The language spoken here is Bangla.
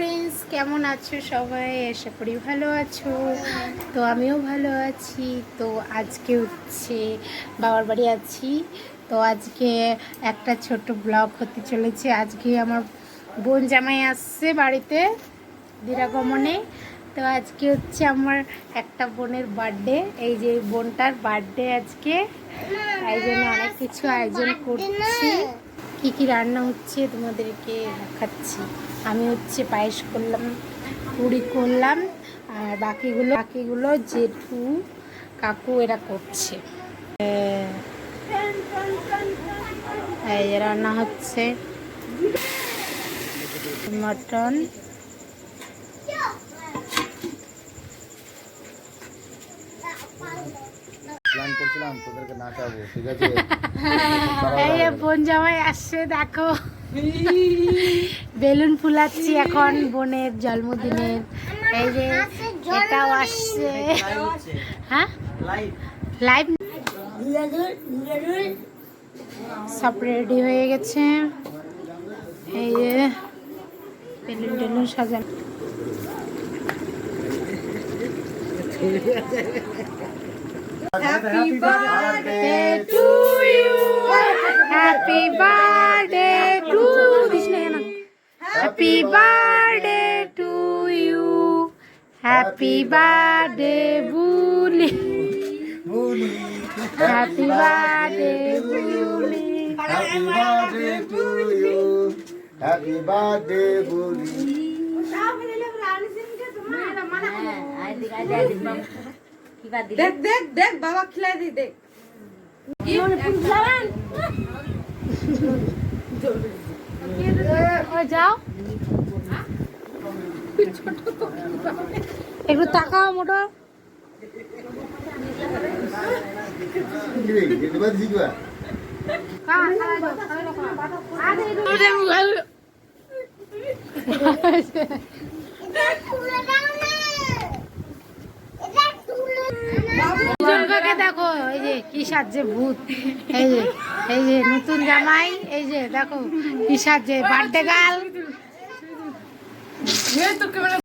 ফ্রেন্ডস কেমন আছো সবাই? আশা করি ভালো আছো। তো আমিও ভালো আছি। তো আজকে হচ্ছে বাবার বাড়ি আছি। তো আজকে একটা ছোট ব্লগ হতে চলেছে। আজকে আমার বোন জামাই আসছে বাড়িতে, দিরাগমনে। তো আজকে হচ্ছে আমার একটা বোনের বার্থডে। এই যে বোনটার বার্থডে আজকে। তাই জন্য অনেক কিছু আয়োজন করছি। কি কি রান্না হচ্ছে তোমাদেরকে দেখাচ্ছি। আমি হচ্ছে পায়েস করলাম, পুরি করলাম, আর বাকিগুলো বাকিগুলো জেঠু কাকু এরা করছে। রান্না হচ্ছে। মটন প্ল্যান করছিলাম, তোদেরকে নাচাবো ঠিক আছে? এই বোন জামাই আসছে, দেখো। বেলুন ফুলাচ্ছি এখন বোনের জন্মদিনের এই যে এটাও আসছে। হ্যাঁ? সব রেডি হয়ে গেছে। এই যে বেলুন টেলুন সাজানো। Happy birthday to you. Happy birthday to you. Happy birthday to you. Happy birthday, Bully. Happy birthday, Bully. Happy birthday to you. Happy birthday, Bully. দেখ দেখ দেখ বাবা খিলাই দি দেখ। ও যাও। একটু তাকাও মোটো। কি এই যে, কি সাজছে ভূত? এই যে এই যে নতুন জামাই, এই যে দেখো, কি সাজছে বার্থডে গাল মানে